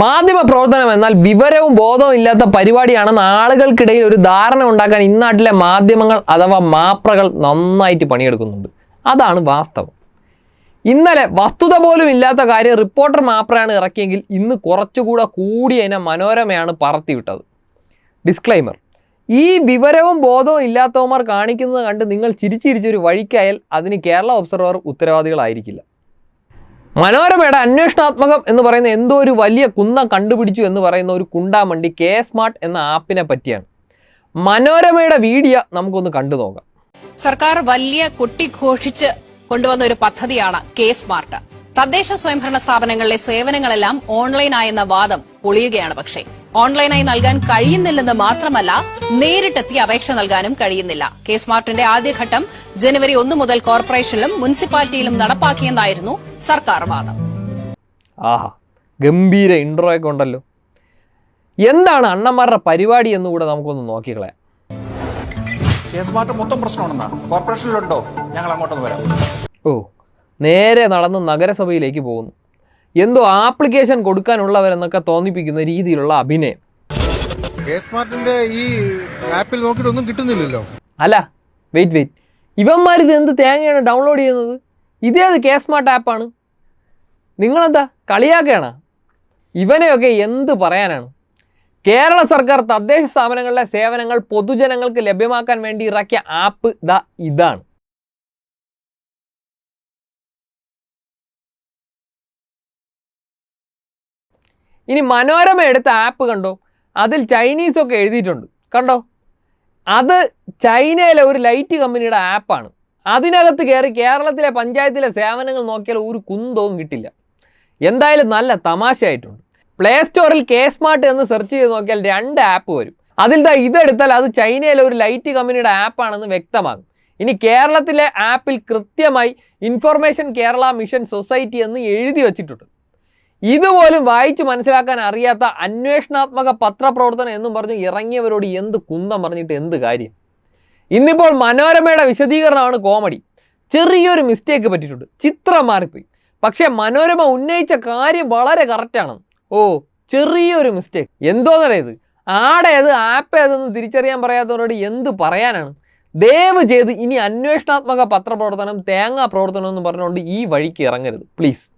മാധ്യമ പ്രവർത്തനം എന്നാൽ വിവരവും ബോധവും ഇല്ലാത്ത പരിപാടിയാണെന്ന് ആളുകൾക്കിടയിൽ ഒരു ധാരണ ഉണ്ടാക്കാൻ ഇന്നാട്ടിലെ മാധ്യമങ്ങൾ അഥവാ മാപ്രകൾ നന്നായിട്ട് പണിയെടുക്കുന്നുണ്ട്. അതാണ് വാസ്തവം. ഇന്നലെ വസ്തുത പോലും ഇല്ലാത്ത കാര്യം റിപ്പോർട്ടർ മാപ്രയാണ് ഇറക്കിയെങ്കിൽ ഇന്ന് കുറച്ചുകൂടെ കൂടി അതിനെ മനോരമയാണ് പറത്തിവിട്ടത്. ഡിസ്ക്ലൈമർ ഈ വിവരവും ബോധവും ഇല്ലാത്തവന്മാർ കാണിക്കുന്നത് കണ്ട് നിങ്ങൾ ചിരിച്ചിരിച്ചൊരു വഴിക്കായാൽ അതിന് കേരള ഒബ്സർവർ ഉത്തരവാദികളായിരിക്കില്ല. മനോരമയുടെ അന്വേഷണാത്മകം എന്ന് പറയുന്ന എന്തോ ഒരു വലിയ കുന്ത കണ്ടുപിടിച്ചു എന്ന് പറയുന്ന ഒരു കുണ്ടാമണ്ടി കെ സ്മാർട്ട് എന്ന ആപ്പിനെ പറ്റിയാണ്. മനോരമയുടെ വീഡിയോ നമുക്കൊന്ന് കണ്ടു നോക്കാം. സർക്കാർ വലിയ കൊട്ടിഘോഷിച്ച് കൊണ്ടുവന്ന ഒരു പദ്ധതിയാണ് കെ സ്മാർട്ട്. തദ്ദേശ സ്വയംഭരണ സ്ഥാപനങ്ങളിലെ സേവനങ്ങളെല്ലാം ഓൺലൈനായെന്ന വാദം പൊളിയുകയാണ് പക്ഷേ ഓൺലൈനായി നൽകാൻ കഴിയുന്നില്ലെന്ന് മാത്രമല്ല നേരിട്ടെത്തി അപേക്ഷ നൽകാനും കഴിയുന്നില്ല. കെ സ്മാർട്ടിന്റെ ആദ്യഘട്ടം ജനുവരി ഒന്ന് മുതൽ കോർപ്പറേഷനിലും മുനിസിപ്പാലിറ്റിയിലും നടപ്പാക്കിയെന്നായിരുന്നു സർക്കാർ വാദം ആഹാ ഗംഭീര ഇൻട്രോ ഒക്കെ ഉണ്ടല്ലോ. എന്താണ് അണ്ണന്മാരുടെ പരിപാടി എന്ന് കൂടെ നമുക്കൊന്ന് നോക്കിക്കളയാം കേസ് മാറ്റം മൊത്തം പ്രശ്നമാണെന്നാ. കോർപ്പറേഷനിലുണ്ടോ? ഞങ്ങൾ അങ്ങോട്ടൊന്ന് വരാം. ഓ നേരെ നടന്ന് നഗരസഭയിലേക്ക് പോകുന്നു. എന്തോ ആപ്ലിക്കേഷൻ കൊടുക്കാനുള്ളവരെന്നൊക്കെ തോന്നിപ്പിക്കുന്ന രീതിയിലുള്ള അഭിനയം. ഈ ആപ്പിൽ നോക്കിയിട്ട് ഒന്നും കിട്ടുന്നില്ലല്ലോ. അല്ല വെയിറ്റ് വെയിറ്റ് ഇവന്മാരിത് എന്ത് തേങ്ങയാണ് ഡൗൺലോഡ് ചെയ്യുന്നത്? ഇതേത് കെ സ്മാർട്ട് ആപ്പാണ്. നിങ്ങളെന്താ? കളിയാക്കുകയാണ്. ഇവനെയൊക്കെ എന്ത് പറയാനാണ്? കേരള സർക്കാർ തദ്ദേശ സ്ഥാപനങ്ങളിലെ സേവനങ്ങൾ പൊതുജനങ്ങൾക്ക് ലഭ്യമാക്കാൻ വേണ്ടി ഇറക്കിയ ആപ്പ് ദ ഇതാണ്. ഇനി മനോരമ എടുത്ത ആപ്പ് കണ്ടോ? അതിൽ ചൈനീസൊക്കെ എഴുതിയിട്ടുണ്ട്. കണ്ടോ? അത് ചൈനയിലെ ഒരു ലൈറ്റ് കമ്പനിയുടെ ആപ്പാണ്. അതിനകത്ത് കയറി കേരളത്തിലെ പഞ്ചായത്തിലെ സേവനങ്ങൾ നോക്കിയാൽ ഒരു കുന്തവും കിട്ടില്ല. എന്തായാലും നല്ല തമാശയായിട്ടുണ്ട്. പ്ലേ സ്റ്റോറിൽ കെ സ്മാർട്ട് എന്ന് സെർച്ച് ചെയ്ത് നോക്കിയാൽ രണ്ട് ആപ്പ് വരും. അതിൽ ദാ ഇതെടുത്താൽ അത് ചൈനയിലെ ഒരു ലൈറ്റ് കമ്പനിയുടെ ആപ്പാണെന്ന് വ്യക്തമാകും. ഇനി കേരളത്തിലെ ആപ്പിൽ കൃത്യമായി ഇൻഫർമേഷൻ കേരള മിഷൻ സൊസൈറ്റി എന്ന് എഴുതി വച്ചിട്ടുണ്ട്. ഇതുപോലും വായിച്ച് മനസ്സിലാക്കാൻ അറിയാത്ത അന്വേഷണാത്മക പത്രപ്രവർത്തനം എന്നും പറഞ്ഞു ഇറങ്ങിയവരോട് എന്ത് കുന്തം പറഞ്ഞിട്ട് എന്ത് കാര്യം? ഇന്നിപ്പോൾ മനോരമയുടെ വിശദീകരണമാണ് കോമഡി. ചെറിയൊരു മിസ്റ്റേക്ക് പറ്റിയിട്ടുണ്ട്. ചിത്രം മാറിപ്പോയി. പക്ഷേ മനോരമ ഉന്നയിച്ച കാര്യം വളരെ കറക്റ്റാണ് ഓ ചെറിയൊരു മിസ്റ്റേക്ക് എന്തോന്നറിയ ഇത്? ആടേത് ആപ്പ് ഏതെന്ന് തിരിച്ചറിയാൻ പറയാത്തവരോട് എന്ത് പറയാനാണ്? ദയവ് ചെയ്ത് ഇനി അന്വേഷണാത്മക പത്രപ്രവർത്തനം തേങ്ങാ പ്രവർത്തനം എന്ന് പറഞ്ഞുകൊണ്ട് ഈ വഴിക്ക് ഇറങ്ങരുത്. പ്ലീസ്